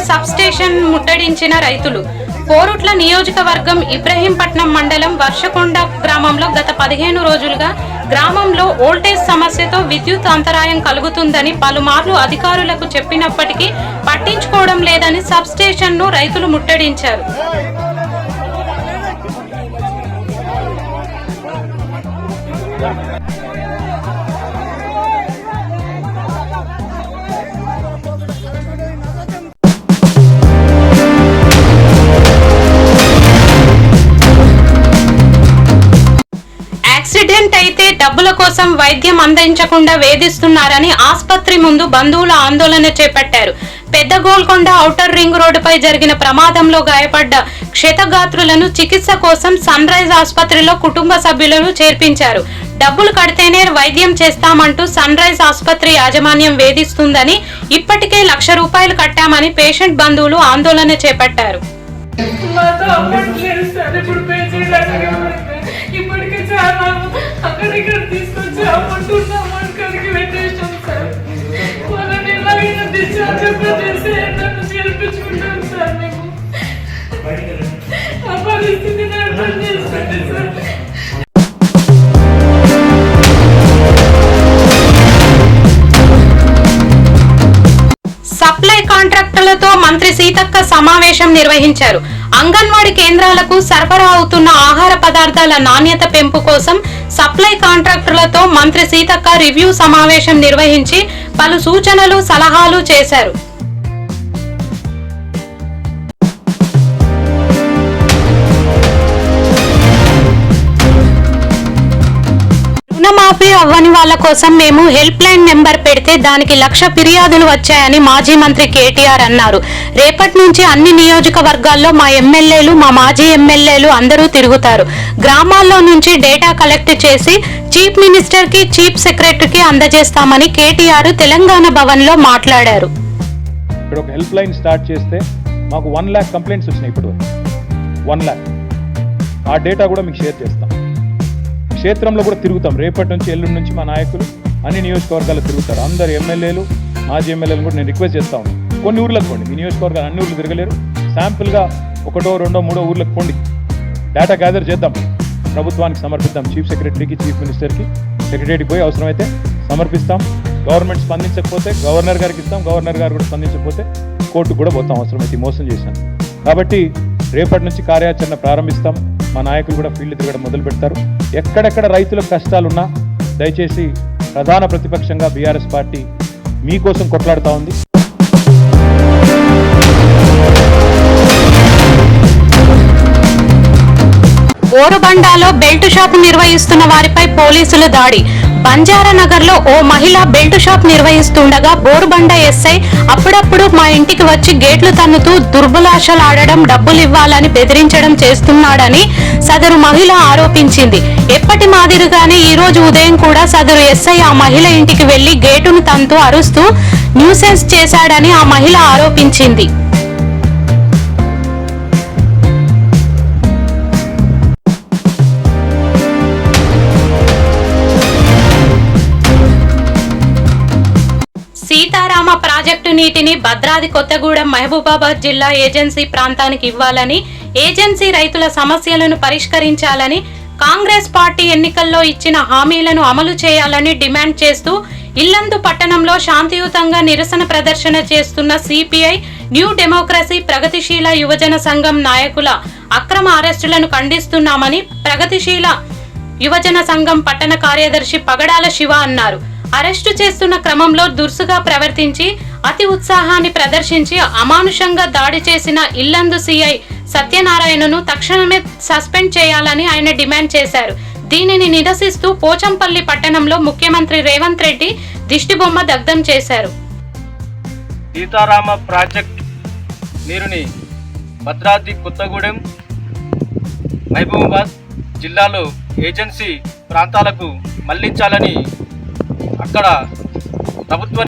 Station ముట్టడించిన రైతులు కోరుట్ల నియోజకవర్గం ఇబ్రహీంపట్నం మండలం వర్షకొండ గ్రామంలో గత పదిహేను రోజులుగా గ్రామంలో వోల్టేజ్ సమస్యతో విద్యుత్ అంతరాయం కలుగుతుందని పలుమార్లు అధికారులకు చెప్పినప్పటికీ పట్టించుకోవడం లేదని సబ్ స్టేషన్ను రైతులు ముట్టడించారు Yeah. అయితే డబ్బుల కోసం వైద్యం అందించకుండా వేధిస్తున్నారని ఆసుపత్రి ముందు బంధువుల ఆందోళన చేపట్టారు. పెద్ద గోల్కొండ ఔటర్ రింగ్ రోడ్డుపై జరిగిన ప్రమాదంలో గాయపడ్డ క్షతగాత్రులను చికిత్స కోసం సన్ రైజ్ ఆసుపత్రిలో కుటుంబ సభ్యులను చేర్పించారు. డబ్బులు కడితేనే వైద్యం చేస్తామంటూ సన్ రైజ్ ఆసుపత్రి యాజమాన్యం వేధిస్తుందని ఇప్పటికే లక్ష రూపాయలు కట్టామని పేషెంట్ బంధువులు ఆందోళన చేపట్టారు. సప్లై కాంట్రాక్టులతో మంత్రి సీతక్క సమావేశం నిర్వహించారు. అంగన్వాడీ కేంద్రాలకు సరఫరా అవుతున్న ఆహార పదార్థాల నాణ్యత పెంపు కోసం సప్లై కాంట్రాక్టులతో మంత్రి సీతక్క రివ్యూ సమావేశం నిర్వహించి పలు సూచనలు సలహాలు చేశారు. రుణమాఫీ అవ్వని వాళ్ళ కోసం మేము హెల్ప్ లైన్ నెంబర్ పెడితే దానికి లక్ష ఫిర్యాదులు వచ్చాయని మాజీ మంత్రి కేటీఆర్ అన్నారు. రేపటి నుంచి అన్ని నియోజకవర్గాల్లో మా ఎమ్మెల్యేలు మా మాజీ ఎమ్మెల్యేలు అందరూ తిరుగుతారు. గ్రామాల్లో నుంచి డేటా కలెక్ట్ చేసి చీఫ్ మినిస్టర్కి చీఫ్ సెక్రటరీకి అందజేస్తామని కేటీఆర్ తెలంగాణ భవన్లో మాట్లాడారు. ఇక్కడ ఒక హెల్ప్ లైన్ స్టార్ట్ చేస్తే మాకు వన్ ల్యాక్ కంప్లైంట్స్ వచ్చినాయి ఇప్పుడు వన్ ల్యాక్. ఆ డేటా కూడా మీకు షేర్ చేస్తాం. క్షేత్రంలో కూడా తిరుగుతాం. రేపటి నుంచి ఎల్లుండి నుంచి మా నాయకులు అన్ని నియోజకవర్గాలు తిరుగుతారు. అందరు ఎమ్మెల్యేలు మాజీ ఎమ్మెల్యేలు కూడా నేను రిక్వెస్ట్ చేస్తా ఉన్నాను. కొన్ని ఊర్లకు పోండి. మీ నియోజకవర్గాలు అన్ని ఊర్లు తిరగలేరు. శాంపుల్గా ఒకటో రెండో మూడో ఊర్లకు పోండి. డేటా గ్యాదర్ చేద్దాం. ప్రభుత్వానికి సమర్పిద్దాం. చీఫ్ సెక్రటరీకి చీఫ్ మినిస్టర్కి సెక్రటరీకి పోయి అవసరమైతే సమర్పిస్తాం. గవర్నమెంట్ స్పందించకపోతే గవర్నర్ గారికి ఇస్తాం. గవర్నర్ గారు కూడా స్పందించకపోతే కోర్టు కూడా పోతాం. అవసరమైతే మోసం చేశాను. కాబట్టి రేపటి నుంచి కార్యాచరణ ప్రారంభిస్తాం. మా నాయకులు కూడా ఫీల్డ్ తిరగడం మొదలు పెడతారు. ఎక్కడెక్కడ రైతులకు కష్టాలున్నా దయచేసి ప్రధాన ప్రతిపక్షంగా బీఆర్ఎస్ పార్టీ మీకోసం కొట్లాడుతూ ఉంది. ఓరుబండాలో బెల్ట్ షాప్ నిర్వహిస్తున్న వారిపై పోలీసులు దాడి. బంజారానగర్లో ఓ మహిళ బెల్ట్ షాప్ నిర్వహిస్తుండగా బోరుబండ ఎస్ఐ అప్పుడప్పుడు మా ఇంటికి వచ్చి గేట్లు తన్నుతూ దుర్బలాశలాడడం డబ్బులు ఇవ్వాలని బెదిరించడం చేస్తున్నాడని సదరు మహిళ ఆరోపించింది. ఎప్పటి మాదిరిగానే ఈ రోజు ఉదయం కూడా సదరు ఎస్ఐ ఆ మహిళ ఇంటికి వెళ్ళి గేటును తనతో అరుస్తూ న్యూసెన్స్ చేశాడని ఆ మహిళ ఆరోపించింది. ప్రాజెక్టు నీటిని భద్రాది కొత్తగూడెం మహబూబాబాద్ జిల్లా ఏజెన్సీ ప్రాంతానికి ఇవ్వాలని ఏజెన్సీ రైతుల సమస్యలను పరిష్కరించాలని కాంగ్రెస్ పార్టీ ఎన్నికల్లో ఇచ్చిన హామీలను అమలు చేయాలని డిమాండ్ చేస్తూ ఇల్లందు పట్టణంలో శాంతియుతంగా నిరసన ప్రదర్శన చేస్తున్న సిపిఐ న్యూ డెమోక్రసీ ప్రగతిశీల యువజన సంఘం నాయకుల అక్రమ అరెస్టులను ఖండిస్తున్నామని ప్రగతిశీల యువజన సంఘం పట్టణ కార్యదర్శి పగడాల శివ అన్నారు. అరెస్టు చేస్తున్న క్రమంలో దురుసుగా ప్రవర్తించి అతి ఉత్సాహాన్ని ప్రదర్శించి అమానుషంగా దాడి చేసిన ఇల్లందు సిఐ సత్యనారాయణను తక్షణమే సస్పెండ్ చేయాలని ఆయన డిమాండ్ చేశారు. దీనిని నిరసిస్తూ పోచంపల్లి పట్టణంలో ముఖ్యమంత్రి రేవంత్ రెడ్డి దిష్టిబొమ్మ దగ్ధం చేశారు. సీతారామ ప్రాజెక్ట్ నీరుని భద్రాద్రి కొత్తగూడెం మహబూబాబాద్ జిల్లాలో ఏజెన్సీ ప్రాంతాలకు మళ్ళించాలని అక్కడ ప్రభుత్వ